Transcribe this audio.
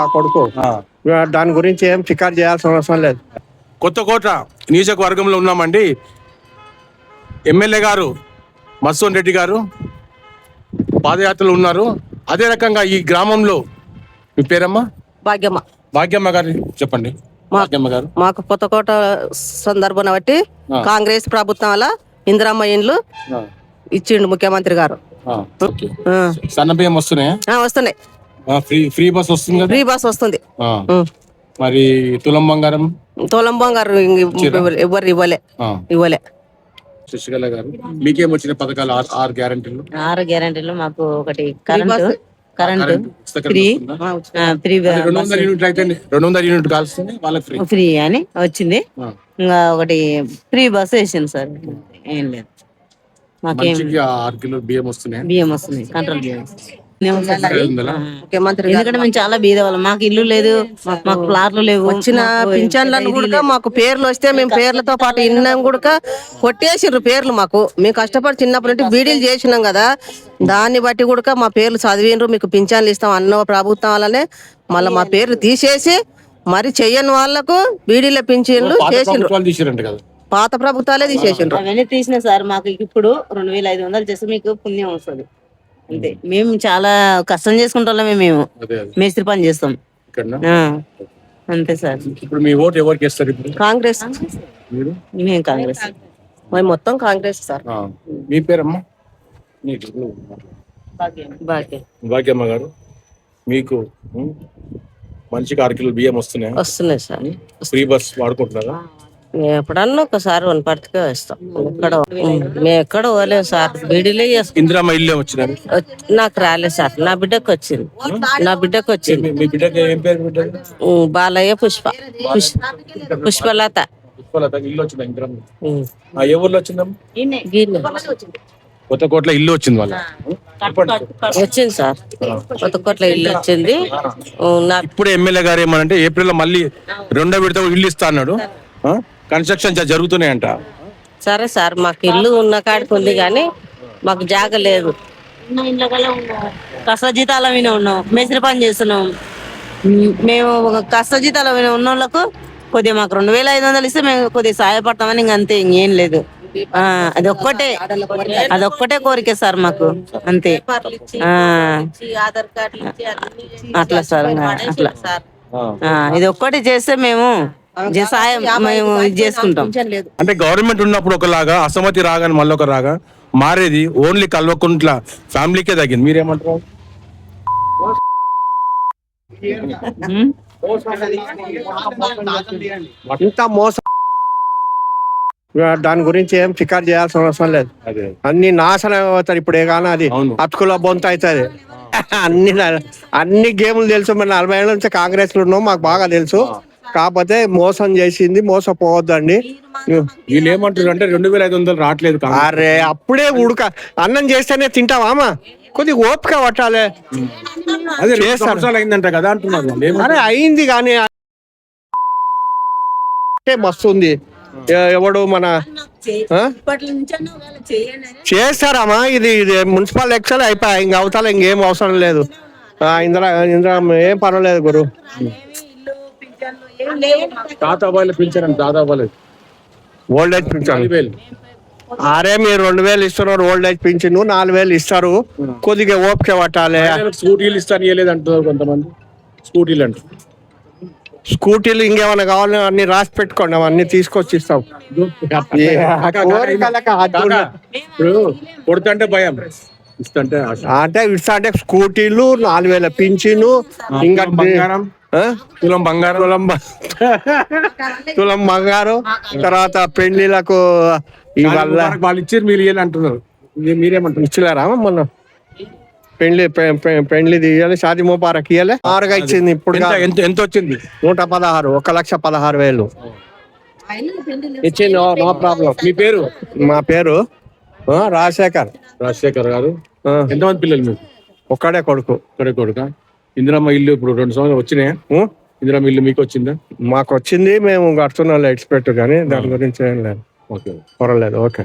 ఆ కొడుకు. ఆ. దాని గురించి ఏం ఫికార్ చేయాల్సిన అవసరం లేదు. కొత్తకోట నియోజకవర్గంలో ఉన్నామండి. ఎమ్మెల్యే గారు మత్స్వన్ రెడ్డి గారు పాదయాత్రలు ఉన్నారు. అదే రకంగా ఈ గ్రామంలో మీ పేరమ్మా? భాగ్యమ్మ. భాగ్యమ్మ గారు చెప్పండి. మా- భాగ్యమ్మ గారు. మాకు కొత్తకోట సందర్భం బట్టి. కాంగ్రెస్ ప్రభుత్వం వల్ల ఇందిరమ్మ ఇండ్లు ఇచ్చిండు ముఖ్యమంత్రి గారు. వస్తున్నాయా? ఆ, వస్తున్నాయి. ఫ్రీ ఫ్రీ బస్ వస్తుంది కదా? ఫ్రీ బస్ వస్తుంది. ఆ. మరి తులం బంగారం? తోలం బంగారు ఎవరు ఇవ్వలే. ఆ, ఇవ్వలే. శశికళ గారు మీకేం వచ్చిన పథకాలు ఆరు ఆరు గ్యారంటీలు? ఆరు గ్యారంటీలు మాకు ఒకటి కరెంటు. కరెంటు. కరెంట్ ఉచిత కరెంట్ ఫ్రీ. వస్తుందా? ఆ, ఫ్రీ అది రెండు వందల యూనిట్ అయితే రెండు వందల యూనిట్ కాల్స్తుంది వాళ్ళకి ఫ్రీ. ఫ్రీ అని వచ్చింది. ఆ. ఇంకా ఒకటి ఫ్రీ బస్ వేసింది సార్. ఏం లేదు. మాకేం ఆరు కిలో బియ్యం వస్తున్నాయి? బియ్యం వస్తుంది కంట్రోల్ బియ్యం వందలా? ముఖ్యమంత్రి ఎందుకంటే మేము చాలా బీద వాళ్ళం మాకు ఇల్లు లేదు మాకు ప్లాట్లు లేవు. వచ్చిన పింఛన్లను కూడా. మాకు పేర్లు వస్తే మేము పేర్లతో పాటు ఇన్నాం కూడా కొట్టేసిర్రు పేర్లు మాకు. మేము కష్టపడి చిన్నప్పటి నుండి బీడీలు చేసినాం కదా. దాన్ని బట్టి కూడా మా పేర్లు చదివిండ్రు మీకు పింఛన్లు ఇస్తాం అన్న ప్రభుత్వం వల్లనే మళ్ళీ మా పేర్లు తీసేసి మరి చెయ్యని వాళ్ళకు బీడీల పింఛన్లు చేసిండ్రు. పాత ప్రభుత్వాలే తీసేసిండ్రు. అవన్నీ తీసిన సార్ మాకు ఇప్పుడు రెండు వేల ఐదు వందలు చేస్తే మీకు పుణ్యం వస్తుంది. అంతే. మేము చాలా కష్టం చేసుకుంటామే మేము. మేస్త్రి పని చేస్తాం. ఇక్కడ ఆ, అంతే సార్. ఇప్పుడు మీ ఓటు ఎవరికి వేస్తారు ఇప్పుడు? కాంగ్రెస్. మీరు? మేము కాంగ్రెస్. మేము మొత్తం కాంగ్రెస్ సార్. ఆ, మీ పేరమ్మా? నీకు బాగా భాగ్యమ్మ. గారు మీకు ఉం, మంచిగా ఆరు కిలో బియ్యం వస్తున్నాయి? వస్తున్నాయి సార్. Free bus వాడుకుంటున్నారా? ఎప్పుడన్నా ఒకసారి వన్ పట్టుకే వేస్తాం. ఎక్కడ మేము ఎక్కడ పోలేము సార్. బీడీలే చేసుకుంటాం. ఇందిరామ్మ ఇల్లు వచ్చినారు నాకు రాలేదు సార్. నా బిడ్డకు వచ్చింది. నా బిడ్డకు వచ్చింది. మీ- మీ బిడ్డకి ఏం పేరు బిడ్డ ఉమ్, బాలయ్య పుష్ప. పుష్- పుష్పలత. పుష్పలత ఇల్లు వచ్చిందా ఇందిరమ్మ? ఉమ్, ఆ, ఏ ఊర్లో వచ్చిందమ్మ? గిన్నె. కొత్త కోట్ల ఇల్లు వచ్చింది వాళ్ళ. చెప్పండి. వచ్చింది సార్. కొత్త కోట్ల ఇల్లు వచ్చింది. ఉమ్, నాకు ఇప్పుడు ఎమ్మెల్యే గారు ఏమనంటే ఏప్రిల్లో మళ్ళీ రెండో విడత ఇల్లు ఇస్తా అన్నాడు. ఆ? కన్స్ట్రక్షన్ జ- జరుగుతున్నాయంట. సరే సార్ మాకు ఇల్లు ఉన్న కాడికి ఉంది కానీ మాకు జాగ లేదు. కష్ట జీతాల మీద ఉన్నాం. మేస్త్రి పని చేస్తున్నాం. మేము ఒక కష్ట జీతాల మీద ఉన్న వాళ్ళకు కొద్దిగా మాకు రెండు వేల ఐదు వందలు ఇస్తే మేము కొద్దిగా సహాయపడతామని ఇంక అంతే ఇంకేం లేదు. ఆ అది ఒక్కటే అది ఒక్కటే కోరిక సార్ మాకు అంతే. ఆ. ఆధార్ కార్డులు ఇచ్చి అన్ని ఇచ్చి అట్లా సార్ అట్లా. సార్. ఆ, ఇది ఒక్కటి చేస్తే మేము సాయం మేము చేసుకుంటాం. అంటే గవర్నమెంట్ ఉన్నప్పుడు ఒకలాగా అసమతి రాగానే మళ్ళీ ఒక రాగా మారేది ఓన్లీ కల్వకుంట్ల ఫ్యామిలీకే తగ్గింది. మీరేమంటారు? ఇంత మోసం. దాని గురించి ఏం ఫికార్ చేయాల్సిన అవసరం లేదు. అన్ని నాశనం అవుతారు ఇప్పుడు ఏ కానీ అది. అతుకుల బొంత అవుతుంది. అన్ని అన్ని గేములు తెలుసు. మరి నలభై ఏళ్ళ నుంచి కాంగ్రెస్లో ఉన్నాం మాకు బాగా తెలుసు. కాకపోతే మోసం చేసింది మోసపోవద్దండి వీళ్ళు ఏమంటారు అంటే రెండు వేల ఐదు వందలు రావట్లేదు. అరే అప్పుడే ఉడక అన్నం చేస్తేనే తింటావామా కొద్దిగా ఓపిక పట్టాలి అదే రెండు చేస్తారు. సంవత్సరాలు అయిందంట కదా అంటున్నారు వాళ్ళు. ఏమంటారు? అరే అయింది కానీ అంటే మస్తు ఉంది ఎ- ఎవడు మన ఆ? చేస్తారమ్మా ఇది ఇది మున్సిపల్ ఎలక్షన్ అయిపోయాయి ఇంక అవతల ఇంకేం అవసరం లేదు ఆ, ఇందిరా ఇందిరా ఏం పర్వాలేదు గురు తాత వాళ్ళు పిలిచారంట దాదా వాళ్ళు ఓల్డ్ ఏజ్ వేలు. అరే మీరు రెండు వేలు ఇస్తున్నారు ఓల్డ్ ఏజ్ పింఛన్ నాలుగు వేలు ఇస్తారు. కొద్దిగా ఓపిక పట్టాలి. స్కూటీలు ఇస్తాను ఇవ్వలేదు అంటున్నారు కొంతమంది. స్కూటీలు అంటారు స్కూటీలు ఇంకేమైనా కావాలి అన్ని రాసి పెట్టుకోండి అవన్నీ తీసుకొచ్చి ఇస్తాం. ఏ, కోరికలకు హద్దు కాకా, ఉండదు. ఇప్పుడు కొడుతుంటే భయం. ఇస్తుంటే ఆశ. అంటే ఇట్లా అంటే స్కూటీలు నాలుగు వేల పింఛను ఇంకా బంగారం? తులం బంగారం. తులం తులం బంగారు. తర్వాత పెళ్ళిలకు ఇవల్ల వాళ్ళు ఇచ్చారు మీరు ఇవ్వాలి అంటున్నారు. మీరేమంటారు ఇచ్చలేరా మొన్న? పెళ్ళి పె- పె- పెళ్ళిది ఇవ్వాలి షాది ముబారక్ ఇవ్వాలి ఆరుగా ఇచ్చింది ఇప్పుడు ఎంత. ఎంత వచ్చింది? నూట పదహారు ఒక లక్ష పదహారు వేలు. ఇచ్చింది నో ప్రాబ్లం. మీ పేరు? మా పేరు ఆ, రాజశేఖర్. రాజశేఖర్ గారు. ఎంతమంది పిల్లలు మీకు ఒక్కడే కొడుకు. ఒక్కడే కొడుక? ఇందిరమ్మ ఇల్లు ఇప్పుడు రెండు సంవత్సరాలు వచ్చినాయా? ఇందిరమ్మ ఇల్లు మీకు వచ్చిందా? మాకు వచ్చింది మేము కడుతున్నాం ఎక్స్పెక్ట్ కానీ దాని గురించి ఏం లేదు. ఓకే. పర్వాలేదు ఓకే.